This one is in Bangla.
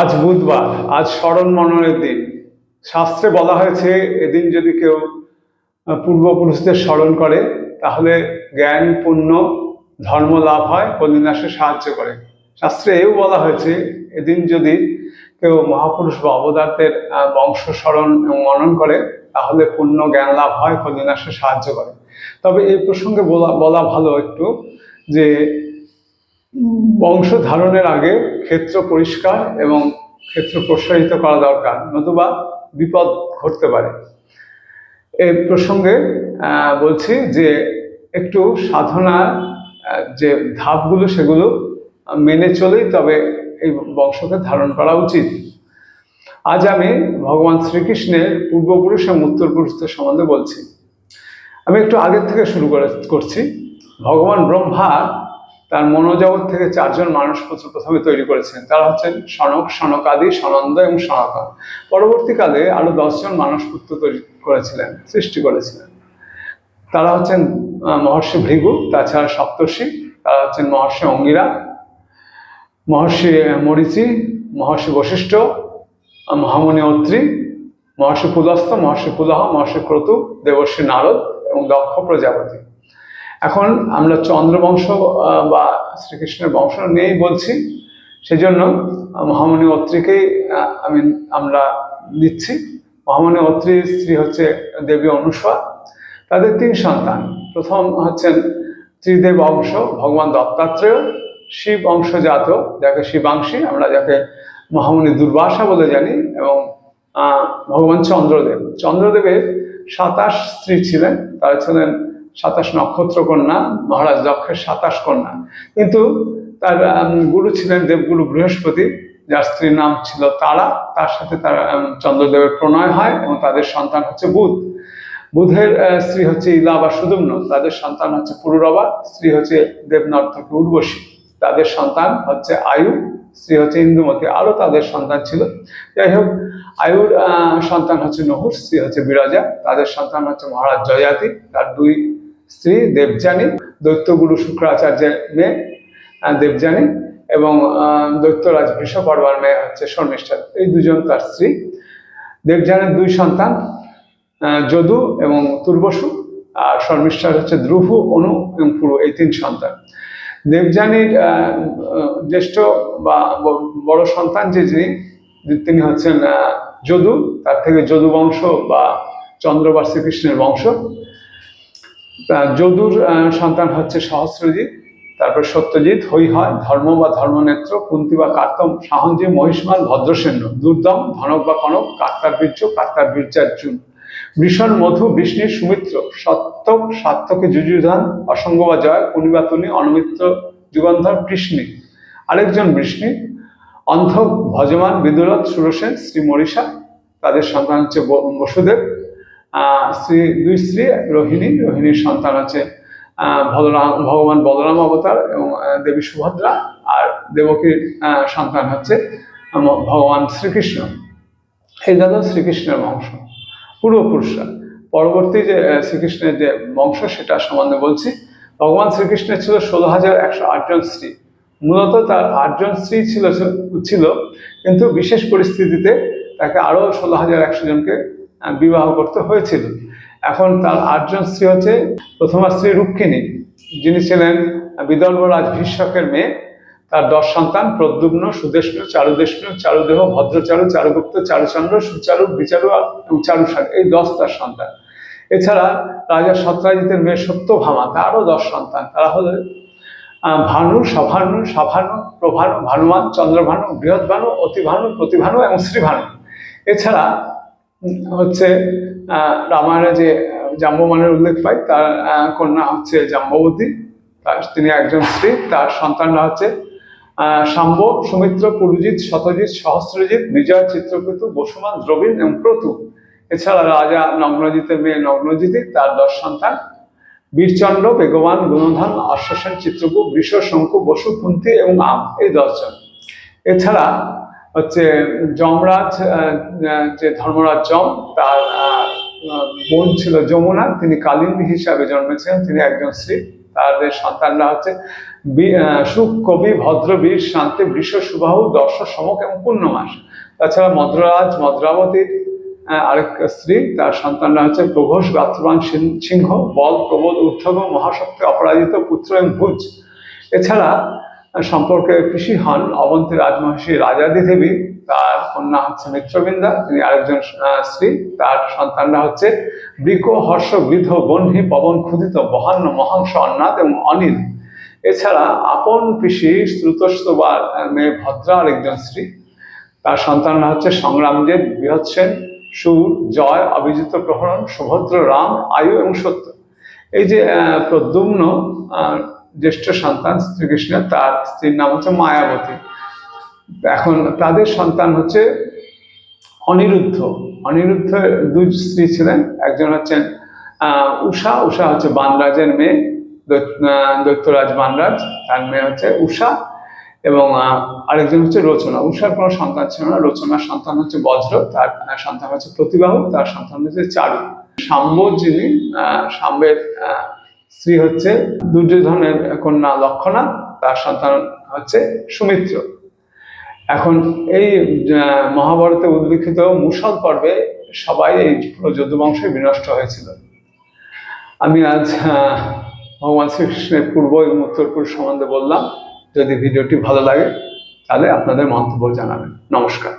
আজ বুধবার, আজ স্মরণ মননের দিন। শাস্ত্রে বলা হয়েছে, এদিন যদি কেউ পূর্বপুরুষদের স্মরণ করে, তাহলে জ্ঞান, পুণ্য, ধর্ম লাভ হয় কলিনাশে সাহায্য করে। শাস্ত্রে এও বলা হয়েছে, এদিন যদি কেউ মহাপুরুষ বা অবদার্থের বংশ স্মরণ মনন করে, তাহলে পুণ্য, জ্ঞান লাভ হয় কলিনাশে সাহায্য করে। তবে এই প্রসঙ্গে বলা বলা ভালো একটু যে বংশ ধারণের আগে ক্ষেত্র পরিষ্কার এবং ক্ষেত্র প্রসারিত করা দরকার, নতুবা বিপদ ঘটতে পারে। এই প্রসঙ্গে বলছি যে একটু সাধনার যে ধাপগুলো সেগুলো মেনে চলেই তবে এই বংশকে ধারণ করা উচিত। আজ আমি ভগবান শ্রীকৃষ্ণের পূর্বপুরুষ এবং উত্তরপুরুষদের সম্বন্ধে বলছি। আমি একটু আগের থেকে শুরু করে, করছি। ভগবান ব্রহ্মা তার মনোজগৎ থেকে চারজন মানুষ প্রথমে তৈরি করেছেন। তারা হচ্ছেন সনক সনকাদি সনন্দ এবং সনাতন। পরবর্তীকালে আরও দশজন মানুষ পুত্র তৈরি করেছিলেন সৃষ্টি করেছিলেন। তারা হচ্ছেন মহর্ষি ভৃগু তাছাড়া সপ্তর্ষি তারা হচ্ছেন মহর্ষি অঙ্গিরা মহর্ষি মরিচি মহর্ষি বশিষ্ঠ আহ, অত্রী মহর্ষি পুলস্ত মহর্ষি পুলহ মহর্ষি ক্রতু দেবর্ষি নারদ এবং দক্ষ প্রজাপতি। এখন আমরা চন্দ্রবংশ বা শ্রীকৃষ্ণের বংশ নিয়েই বলছি, সেজন্য মহামণি অত্রিকেই আমি আমরা দিচ্ছি। মহামুনি অত্রির স্ত্রী হচ্ছে দেবী অনুসা তাদের তিন সন্তান। প্রথম হচ্ছেন ত্রিদেব অংশ ভগবান দত্তাত্রেয়, শিব অংশজাত যাকে শিবাংশী, আমরা যাকে মহামণি দুর্বাসা বলে জানি, এবং ভগবান চন্দ্রদেব। চন্দ্রদেবের সাতাশ স্ত্রী ছিলেন, তারা ছিলেন সাতাশ নক্ষত্র কন্যা, মহারাজ দক্ষের সাতাশ কন্যা। কিন্তু তার গুরু ছিলেন দেবগুরু বৃহস্পতি, যার স্ত্রীর নাম ছিল তারা। তার সাথে তার চন্দ্রদেবের প্রণয় হয় এবং তাদের সন্তান হচ্ছে বুধ। বুধের স্ত্রী হচ্ছে ইলা বা সুদুম্ন তাদের সন্তান হচ্ছে পুরুরবা, স্ত্রী হচ্ছে দেবনর্তকী উর্বশী। তাদের সন্তান হচ্ছে আয়ু, স্ত্রী হচ্ছে ইন্দুমতি। আরও তাদের সন্তান ছিল। যাই হোক, আয়ুর সন্তান হচ্ছে নহুর, স্ত্রী হচ্ছে বিরাজা। তাদের সন্তান হচ্ছে মহারাজ জয়াতি। তার দুই স্ত্রী দেবযানী, দৈত্যগুরু শুক্রাচার্যের মেয়ে দেবযানী এবং দৈত্যরাজ বৃষপর্বার মেয়ে হচ্ছে শর্মিষ্ঠা। এই দুজন তার স্ত্রী। দেবযানের দুই সন্তান যদু এবং তুর্বসু আর শর্মিষ্ঠার হচ্ছে ধ্রুব, অনু এবং পুরু, এই তিন সন্তান। দেবযানীর জ্যেষ্ঠ বা বড় সন্তান যে যিনি, তিনি হচ্ছেন যদু, তার থেকে যদু বংশ বা চন্দ্র বা শ্রীকৃষ্ণের বংশ। যদুর সন্তান হচ্ছে সহস্রজিৎ, তারপর সত্যজিৎ, হই হয়, ধর্ম বা ধর্মনেত্র, কুন্তি বা কার্তম, সাহঞ্জি, মহিষ্মাল ভদ্রসেন্য দুর্দম, ধনক বা কনক, কার্তার বীর্য, কার্তার বীর্যার্জুন। ভীষণ মধু, বিষ্ণু, সুমিত্র, সত্যক সাত্তকে যুযুধান, অসঙ্গ বা জয়, কুনিবাতুনি, অনমিত্র যুগন্ধর কৃষ্ণী। আরেকজন বৃষ্ণি অন্ধ ভজমান বিদুরথ সুরসেন শ্রী মরিষা তাদের সন্তান হচ্ছে বসুদেব। স্ত্রী দুই স্ত্রী রোহিণী। রোহিণীর সন্তান আহ, বলরাম ভগবান বলরাম অবতার এবং দেবী সুভদ্রা। আর দেবকীর সন্তান হচ্ছে ভগবান শ্রীকৃষ্ণ। এই গেল শ্রীকৃষ্ণের বংশ পূর্বপুরুষরা। পরবর্তী যে শ্রীকৃষ্ণের যে বংশ সেটা সম্বন্ধে বলছি। ভগবান শ্রীকৃষ্ণের ছিল ষোলো হাজার একশো আটজন স্ত্রী। মূলত তার আটজন স্ত্রী ছিল ছিল কিন্তু বিশেষ পরিস্থিতিতে তাকে আরও ষোলো হাজার একশো জনকে বিবাহ করতে হয়েছিল। এখন তার আটজন স্ত্রী হচ্ছে, প্রথমা স্ত্রী রুক্মিণী, যিনি ছিলেন বিদর্ভ রাজ ভীষ্মকের মেয়ে। তার দশ সন্তান, প্রদ্যুম্ন, সুদেষ্ণ, চারুদেষ্ণ, চারুদেহ, ভদ্রচারু, চারুগুপ্ত, চারুচন্দ্র, সুচারু, বিচারু এবং চারুসাগ এই দশ তার সন্তান। এছাড়া রাজা সত্রাজিতের মেয়ে সত্যভামা তারও দশ সন্তান। তারা হলো ভানু, সভানু সভানু, প্রভানু, ভানুমান, চন্দ্রভানু, বৃহৎভানু, অতিভানু, প্রতিভানু এবং শ্রীভানু। এছাড়া হচ্ছে রামায়ণে যে জাম্বমানের উল্লেখ পাই, তার কন্যা হচ্ছে জাম্ববতী। তার, তিনি একজন স্ত্রী, তার সন্তানরা হচ্ছে শাম্ব, সুমিত্র, পুরুজিৎ, শতজিৎ, সহস্রজিৎ, বিজয়, চিত্রকেতু, বসুমান দ্রবীণ এবং ক্রতু এছাড়া রাজা নগ্নজিতের মেয়ে নগ্নজিতি তার দশ সন্তান। বীরচন্দ্র, বেগবান, গুণধন, অশ্বসেন, চিত্রকূপ বৃষ শঙ্কু বসু কুন্তি এবং আম, এই দশজন। এছাড়া হচ্ছে যমরাজ যে ধর্মরাজ যম, তার বোন ছিল যমুনা, তিনি কালিন্দী হিসাবে জন্মেছিলেন তিনি একজন স্ত্রী তাদের সন্তানরা হচ্ছে সুখ, কবি, ভদ্রবীর, শান্তি বিশ্ব সুবাহু, দর্শ, সমক এবং পূর্ণমাস তাছাড়া মদ্রাজ মদ্রাবতীর আরেক স্ত্রী, তার সন্তানরা হচ্ছে প্রঘোষ গাত্রবান সিংহ, বল, প্রবোধ, উদ্ধব, মহাশক্তি, অপরাজিত, পুত্র এবং ভুজ। এছাড়া সম্পর্কে পিসি হন অবন্তী রাজমহিষী রাজাদি দেবী, তার কন্যা হচ্ছে মিত্রবৃন্দা, তিনি আরেকজন স্ত্রী, তার সন্তানরা হচ্ছে বৃক হর্ষ, বৃদ্ধ বহ্নি পবন ক্ষুদিত বহান্ন, মহাংস অন্নাথ এবং অনিল। এছাড়া আপন পিসি শ্রুতস্তবার মেয়ে ভদ্রা আরেকজন স্ত্রী। তার সন্তানরা হচ্ছে সংগ্রামজেদ বৃহৎ সেন, সুর, জয় অভিজিত প্রহরণ, সুভদ্র রাম, আয়ু এবং সত্য। এই যে প্রদ্যুম্ন জ্যেষ্ঠ সন্তান শ্রীকৃষ্ণের তার স্ত্রীর নাম হচ্ছে মায়াবতী। এখন তাদের সন্তান হচ্ছে অনিরুদ্ধ। অনিরুদ্ধ দুই স্ত্রী ছিলেন একজন হচ্ছেন উষা উষা হচ্ছে বানরাজের মেয়ে দৈত্যরাজ বানরাজ তার মেয়ে হচ্ছে উষা এবং আরেকজন হচ্ছে রচনা। উষার কোনো সন্তান ছিল না রচনার সন্তান হচ্ছে বজ্র তার সন্তান হচ্ছে প্রতিবাহু তার সন্তান হচ্ছে চারু। সাম্ব যিনি আহ, স্ত্রী হচ্ছে দুর্যোধনের কন্যা লক্ষণা, তার সন্তান হচ্ছে সুমিত্র। এখন এই মহাভারতে উল্লিখিত মুসল পর্বে সবাই এই পুরো যদুবংশে বিনষ্ট হয়েছিল। আমি আজ ভগবান শ্রীকৃষ্ণের পূর্ব এবং উত্তরপুর সম্বন্ধে বললাম। যদি ভিডিওটি ভালো লাগে, তাহলে আপনাদের মন্তব্য জানাবেন। নমস্কার।